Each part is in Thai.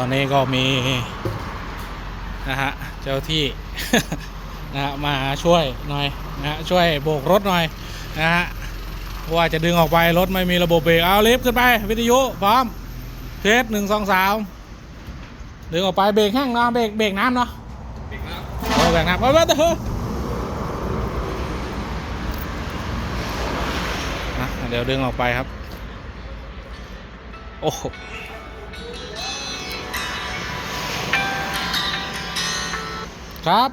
ตอนนี้ก็มี นะฮะ เจ้าที่ นะฮะ มาช่วยหน่อยนะฮะ ช่วยโบกรถหน่อยนะฮะว่าจะดึงออกไป รถไม่มีระบบเบรกเอาลิฟต์ขึ้นไป วิทยุพร้อมเทสหนึ่งสองสามดึงออกไปเบรกแห้งเนาะเบรกเบรกน้ำเนาะเด็กแล้วโอ้เบรกน้ำเอาไปเถอะเดี๋ยวดึงออกไปครับ โอ้ ครับ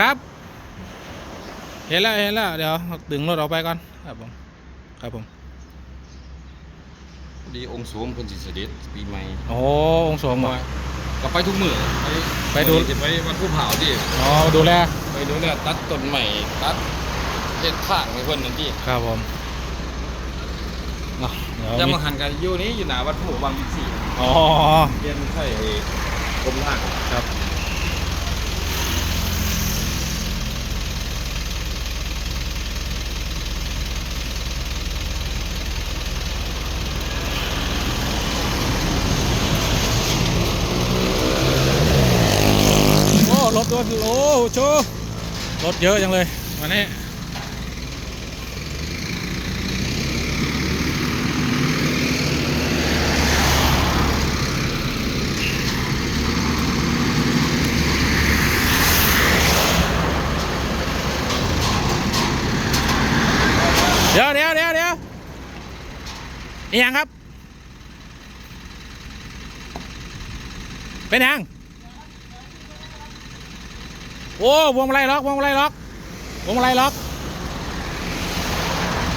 ครับ เห็นแล้วเห็นแล้วเดี๋ยวดึงรถออกไปก่อนครับผมครับผมดีองค์สวมเพิ่นสิเสด็จปีใหม่โอ้องค์สมเหรอก็ไปทุกมื้อไปไปดูสิไปวัดผู้เผาดิอ๋อดูแลไปดูแลตัดต้นใหม่ตัดเฮ็ดข้างให้เพิ่นนั่นติครับผมเนาะเดี๋ยวจะมีมาหันกันอยู่นี้อยู่หน้าวัดผู้วังวิสีอ๋อเรียนใช่ไอ้กรมล่างครับ โอ้รถรถโอ้โชร ถเยอะจังเลยวันนี้เดี๋ยวเดี๋ยวเดี๋ยวเดี๋ยวนี่ยังครับ เป็นยัง โอ้วงมาลัยล็อกวงมาลัยล็อกวงมาลัยล็อก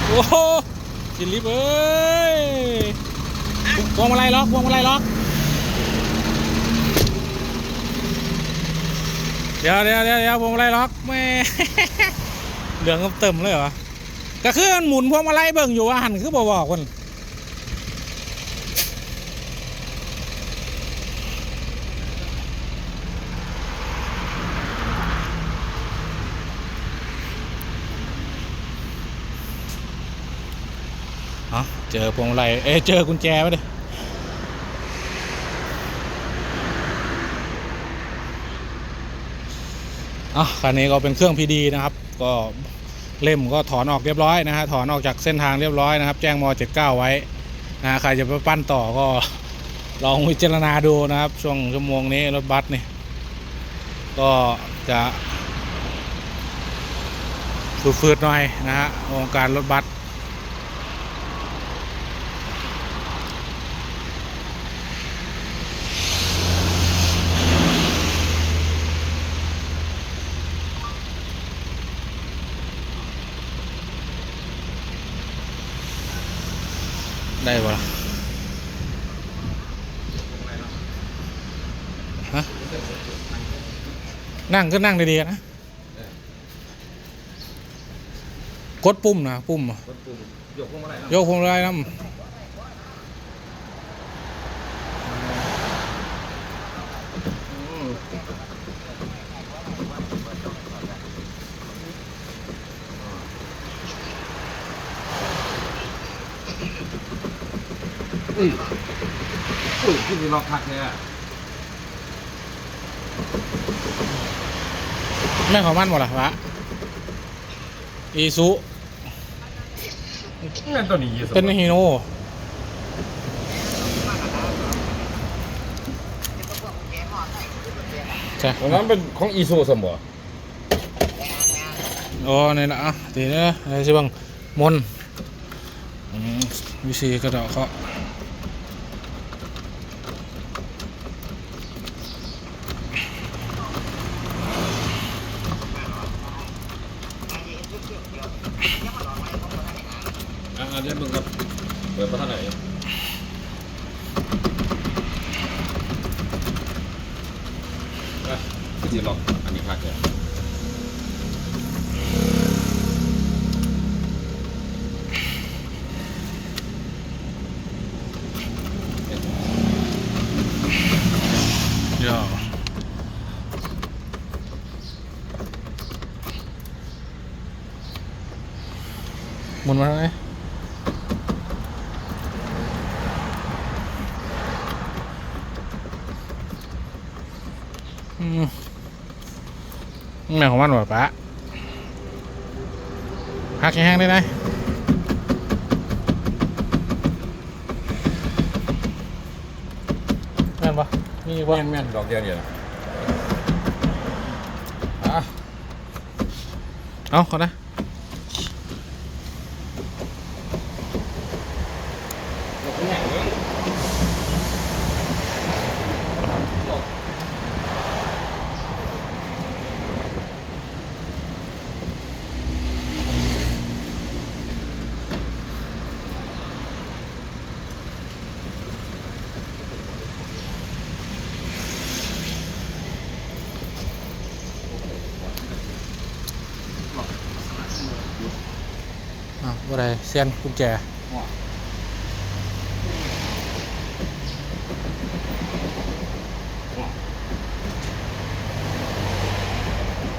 โอ้โหจินลิฟเอ้ยวงมาลัยล็อกวงมาลัยล็อกเดี๋ยวเดี๋ยวเดี๋ยวเดี๋ยววงมาลัยล็อกแม่เหลืองเติมเลยเหรอก็คือมันหมุนพวงมาลัยเบิ่งอยู่ว่าหันคือบอกบอกคน เจอพวงมาลัยเอ้เจอกุญแจไว้ดิอะคันนี้ก็เป็นเครื่องพีดีนะครับ ก็เล่มก็ถอนออกเรียบร้อยนะฮะ ถอนออกจากเส้นทางเรียบร้อยนะครับ แจ้งม 79 ไว้นะฮะใครจะไปปั้นต่อก็ลองพิจารณาดูนะครับ ช่วงชั่วโมงนี้รถบัสนี่ก็จะฟืดๆหน่อยนะฮะวงการรถบัส ได้ปะล่ะฮะ นั่งก็นั่งดีๆนะ กดปุ่มนะปุ่มอะรถปูยกลงมาได้นะโยกพวงมาลัยน้ำ อุ้ยอุ้ยขึ้นไปล็อกคักแท้แม่งของมันหมดละวะอีซุเงินตัวนี้ยี่สิบเป็นฮีโน่ใช่ตรงนั้นเป็นของอีซูสมบ่โอ้นี่ละอะทีนี้อะไรสิบังมนอืมวิซีกระเดาะเขาะอ่าเดี๋ยวมึงครับ เปิดมาเท่าไหร่อะที่ล็อกอันนี้คักเลยเดี๋ยวหมุนมาทางไหน แม่ของมันหวปะหักแห้งๆได้ไหมแม่นปะมีอีกปะแม่นแม่นดอกเดียวเดียวนะอะเอาขอนะ ดอกแห้งเลยดอก อ้าว บ่ได้เซียนกุญแจหัวหัว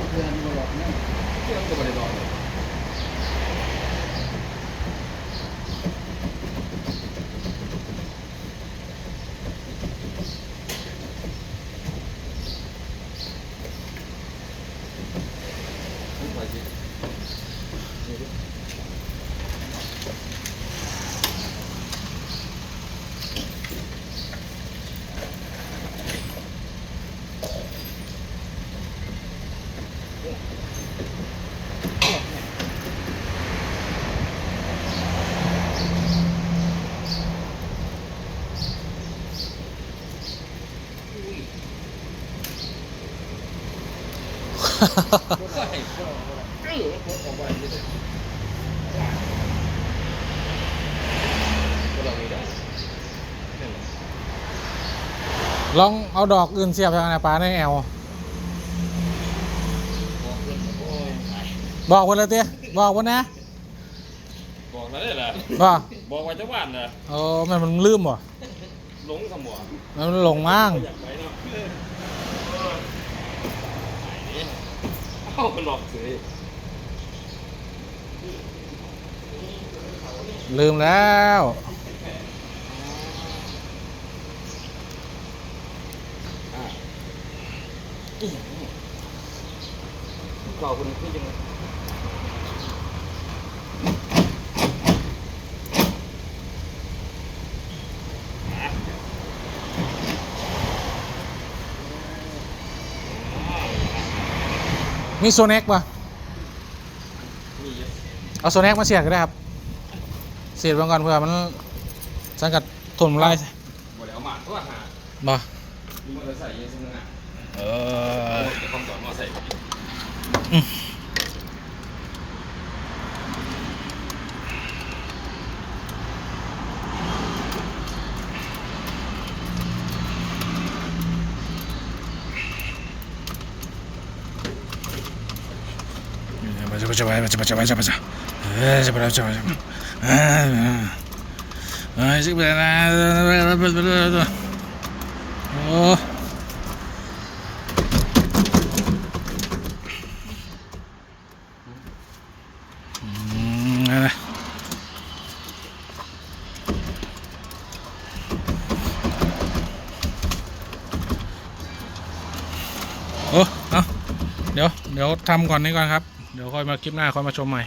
เพื่อนบ่ดอกเนี่ยเพื่อนก็บ่ได้ดอก ลองเอาดอกอื่นเสียบทางไหนปลาในแอวบอกวันเลยเตี้ยบอกวันนะ บอกแล้วได้เหรอบอกบอกไว้จังหวัดนะเออมันมันลืมบ่หลงสมองมันหลงมั่งอยากไป เนาะเอ้ามันหลอกเฉยลืมแล้วก่อคุณพี่ยัง มีโซเน็กป่ะมีเยอะเอาโซเน็กมาเสียบก็ได้ครับ เสียบมันก่อนเพื่อมันสังกัดทนไล่บ่ได้เอามาเพราะว่าหาบ่มีมอเตอร์ไซค์เยอะซึ่งอะเอเอออจะต้องสอนมอเตอร์ไซค์ baca baca baca baca baca baca eh baca baca baca baca oh Hmm, ada. Oh, เอาเดี๋ยว เดี๋ยวทำก่อนนี้ก่อนครับเดี๋ยว ค่อยมาคลิปหน้าค่อยมาชมใหม่